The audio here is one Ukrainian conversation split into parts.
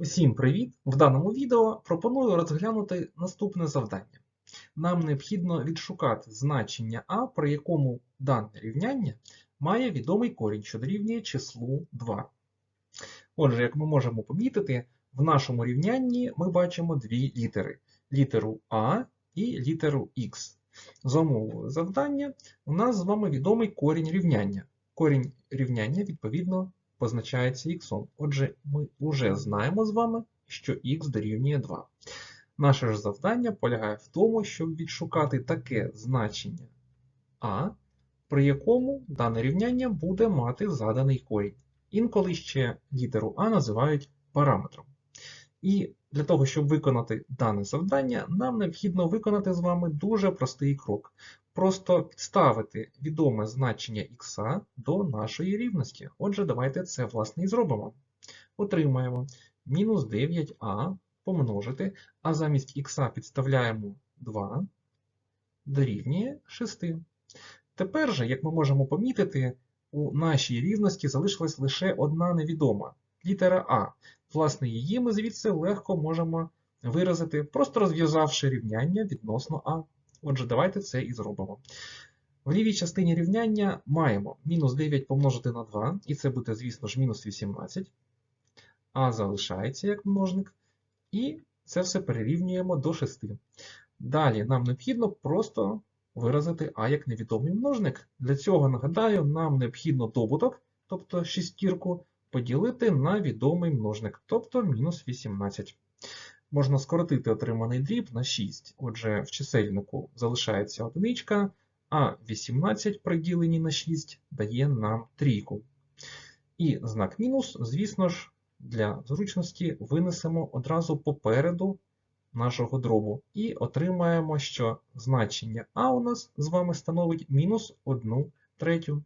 Усім привіт! В даному відео пропоную розглянути наступне завдання. Нам необхідно відшукати значення а, при якому дане рівняння має відомий корінь, що дорівнює числу 2. Отже, як ми можемо помітити, в нашому рівнянні ми бачимо дві літери літеру А і літеру Х. За умовою завдання у нас з вами відомий корінь рівняння. Корінь рівняння, відповідно, позначається х. Отже, ми вже знаємо з вами, що х дорівнює 2. Наше ж завдання полягає в тому, щоб відшукати таке значення а, при якому дане рівняння буде мати заданий корінь. Інколи ще літеру А називають параметром. І для того, щоб виконати дане завдання, нам необхідно виконати з вами дуже простий крок. Просто підставити відоме значення х до нашої рівності. Отже, давайте це власне і зробимо. Отримаємо мінус 9а помножити, а замість х підставляємо 2 дорівнює 6. Тепер же, як ми можемо помітити, у нашій рівності залишилась лише одна невідома літера А. Власне, її ми звідси легко можемо виразити, просто розв'язавши рівняння відносно А. Отже, давайте це і зробимо. В лівій частині рівняння маємо мінус 9 помножити на 2, і це буде, звісно ж, мінус 18. А залишається як множник. І це все перерівнюємо до 6. Далі нам необхідно просто виразити А як невідомий множник. Для цього, нагадаю, нам необхідно добуток, тобто шістірку, поділити на відомий множник, тобто мінус 18. Можна скоротити отриманий дріб на 6. Отже, в чисельнику залишається одиничка, а 18 приділені на 6 дає нам трійку. І знак мінус, звісно ж, для зручності винесемо одразу попереду нашого дробу. І отримаємо, що значення А у нас з вами становить мінус 1 третю.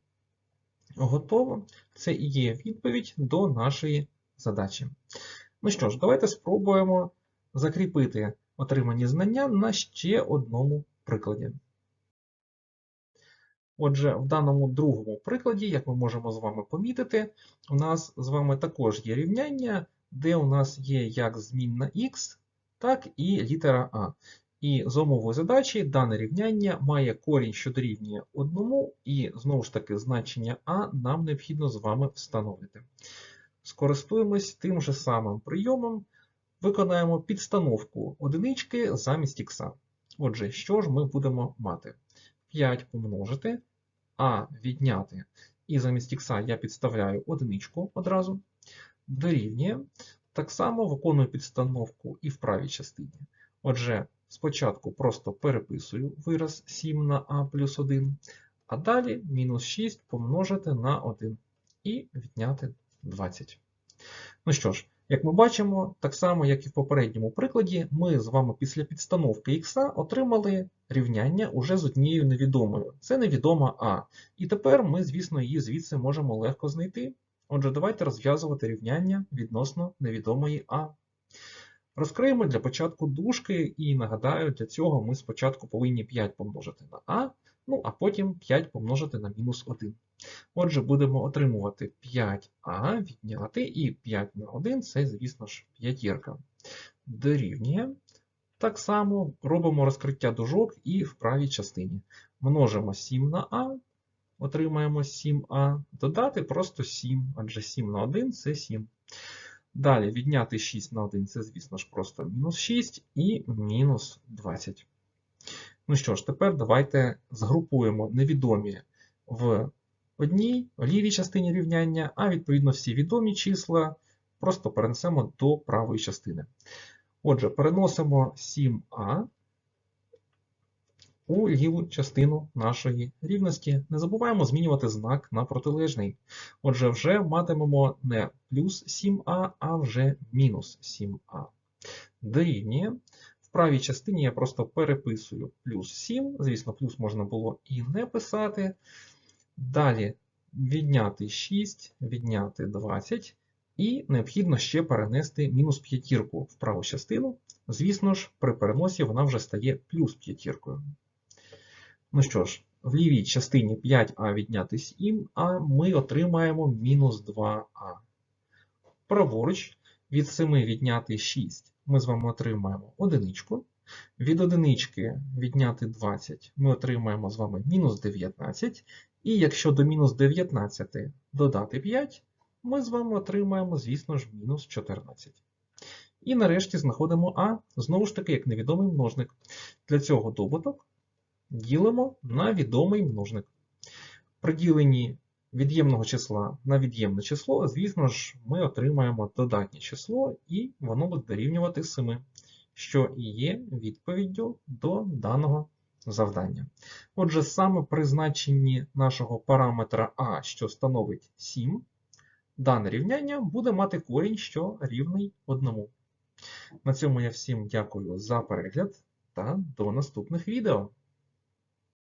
Готово. Це і є відповідь до нашої задачі. Ну що ж, давайте спробуємо закріпити отримані знання на ще одному прикладі. Отже, в даному другому прикладі, як ми можемо з вами помітити, у нас з вами також є рівняння, де у нас є як змінна х, так і літера А. І з умовою задачі дане рівняння має корінь, що дорівнює 1, і знову ж таки значення А нам необхідно з вами встановити. Скористуємось тим же самим прийомом, виконаємо підстановку одинички замість х. Отже, що ж ми будемо мати? 5 помножити, а відняти. І замість х я підставляю одиничку одразу. Дорівнює. Так само виконую підстановку і в правій частині. Отже, спочатку просто переписую вираз 7 на а плюс 1, а далі мінус 6 помножити на 1 і відняти 20. Ну що ж, як ми бачимо, так само, як і в попередньому прикладі, ми з вами після підстановки х отримали рівняння уже з однією невідомою. Це невідома А. І тепер ми, звісно, її звідси можемо легко знайти. Отже, давайте розв'язувати рівняння відносно невідомої А. Розкриємо для початку дужки і нагадаю, для цього ми спочатку повинні 5 помножити на А, ну а потім 5 помножити на мінус 1. Отже, будемо отримувати 5а відняти, і 5 на 1 це, звісно ж, п'ятірка. Дорівнює. Так само робимо розкриття дужок і в правій частині. Множимо 7 на А, отримаємо 7а, додати просто 7, адже 7 на 1 це 7. Далі відняти 6 на 1 це, звісно ж, просто мінус 6 і мінус 20. Ну що ж, тепер давайте згрупуємо невідомі в одній лівій частині рівняння, а відповідно всі відомі числа просто перенесемо до правої частини. Отже, переносимо 7а у ліву частину нашої рівності. Не забуваємо змінювати знак на протилежний. Отже, вже матимемо не плюс 7а, а вже мінус 7а. Дорівнює. В правій частині я просто переписую плюс 7. Звісно, плюс можна було і не писати. Далі відняти 6, відняти 20. І необхідно ще перенести мінус п'ятірку в праву частину. Звісно ж, при переносі вона вже стає плюс п'ятіркою. Ну що ж, в лівій частині 5а відняти 7а ми отримаємо мінус 2а. Праворуч Від 7 відняти 6 ми з вами отримаємо одиничку. Від одинички відняти 20 ми отримаємо з вами мінус 19. І якщо до мінус 19 додати 5, ми з вами отримаємо, звісно ж, мінус 14. І нарешті знаходимо А, знову ж таки, як невідомий множник. Для цього добуток ділимо на відомий множник. При діленні від'ємного числа на від'ємне число, звісно ж, ми отримаємо додатнє число, і воно буде дорівнювати 7, що і є відповіддю до даного завдання. Отже, саме при значенні нашого параметра А, що становить 7, дане рівняння буде мати корінь, що рівний 1. На цьому я всім дякую за перегляд та до наступних відео.